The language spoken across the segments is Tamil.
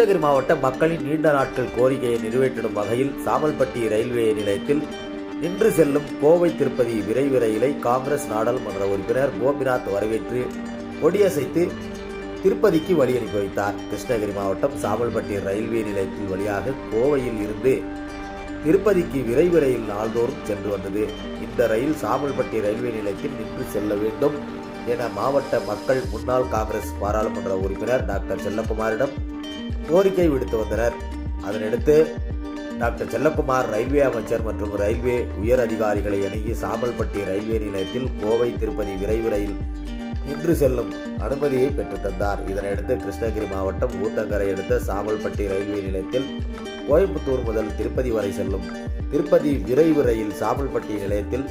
கிருஷ்ணகிரி மாவட்ட மக்களின் நீண்ட நாட்கள் கோரிக்கையை நிறைவேற்றிடும் வகையில் சாமல்பட்டி ரயில்வே நிலையத்தில் நின்று செல்லும் கோவை திருப்பதி விரைவு ரயிலை காங்கிரஸ் நாடாளுமன்ற உறுப்பினர் கோபிநாத் வரவேற்று கொடியசைத்து திருப்பதிக்கு வழி அனுப்பி வைத்தார். கிருஷ்ணகிரி மாவட்டம் சாமல்பட்டி ரயில்வே நிலையத்தில் வழியாக கோவையில் இருந்து திருப்பதிக்கு விரைவு ரயில் நாள்தோறும் சென்று வந்தது. இந்த ரயில் சாமல்பட்டி ரயில்வே நிலையத்தில் நின்று செல்ல வேண்டும் என மாவட்ட மக்கள் முன்னாள் காங்கிரஸ் பாராளுமன்ற உறுப்பினர் டாக்டர் செல்லக்குமாரிடம் கோரிக்கை விடுத்து வந்தனர். அதனையடுத்து டாக்டர் செல்லக்குமார் ரயில்வே அமைச்சர் மற்றும் ரயில்வே உயர் அதிகாரிகளை அணுகி சாமல்பட்டி ரயில்வே நிலையத்தில் கோவை திருப்பதி விரைவு ரயில் நின்று செல்லும் அனுமதியை பெற்றுத்தந்தார் இதனையடுத்து கிருஷ்ணகிரி மாவட்டம் ஊத்தங்கரை அடுத்த சாமல்பட்டி ரயில்வே நிலையத்தில் கோயம்புத்தூர் முதல் திருப்பதி வரை செல்லும் திருப்பதி விரைவு ரயில் சாமல்பட்டி நிலையத்தில்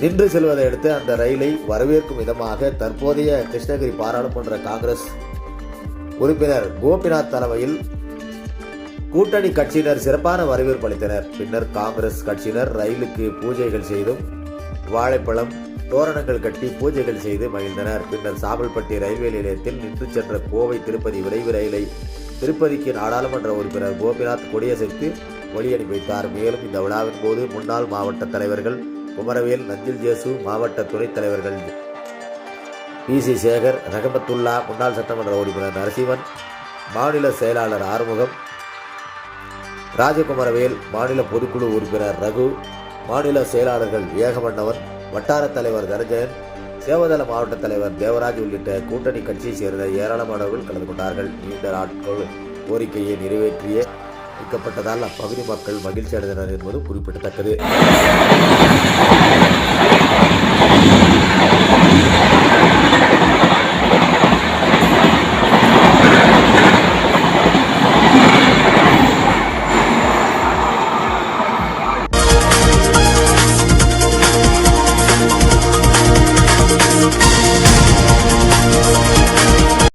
நின்று செல்வதை அடுத்து அந்த ரயிலை வரவேற்கும் விதமாக தற்போதைய கிருஷ்ணகிரி பாராளுமன்ற காங்கிரஸ் உறுப்பினர் கோபிநாத் தலைமையில் கூட்டணி கட்சியினர் சிறப்பான வரவேற்பு அளித்தனர். பின்னர் காங்கிரஸ் கட்சியினர் ரயிலுக்கு பூஜைகள் செய்தும் வாழைப்பழம் தோரணங்கள் கட்டி பூஜைகள் செய்து மகிழ்ந்தனர். பின்னர் சாமல்பட்டி ரயில்வே நிலையத்தில் நின்று சென்ற கோவை திருப்பதி விரைவு ரயிலை திருப்பதிக்கு நாடாளுமன்ற உறுப்பினர் கோபிநாத் கொடியசைத்து வழி வைத்தார். மேலும் இந்த விழாவின் போது முன்னாள் மாவட்ட தலைவர்கள் குமரவேல் நஞ்சில் ஜேசு மாவட்ட துணைத் தலைவர்கள் பி சி. சேகர் ரகமத்துல்லா முன்னாள் சட்டமன்ற உறுப்பினர் நரசிம்மன் மாநில செயலாளர் ஆறுமுகம் ராஜகுமரவேல் மாநில பொதுக்குழு உறுப்பினர் ரகு மாநில செயலாளர்கள் ஏகமன்னவன் வட்டார தலைவர் தனஞ்சயன் சேவதள மாவட்ட தலைவர் தேவராஜ் உள்ளிட்ட கூட்டணி கட்சியை சேர்ந்த ஏராளமானவர்கள் கலந்து கொண்டார்கள். நீண்ட நாட்கள் கோரிக்கையை நிறைவேற்றிய வைக்கப்பட்டதால் அப்பகுதி மக்கள் மகிழ்ச்சி அடைந்தனர் என்பது குறிப்பிடத்தக்கது.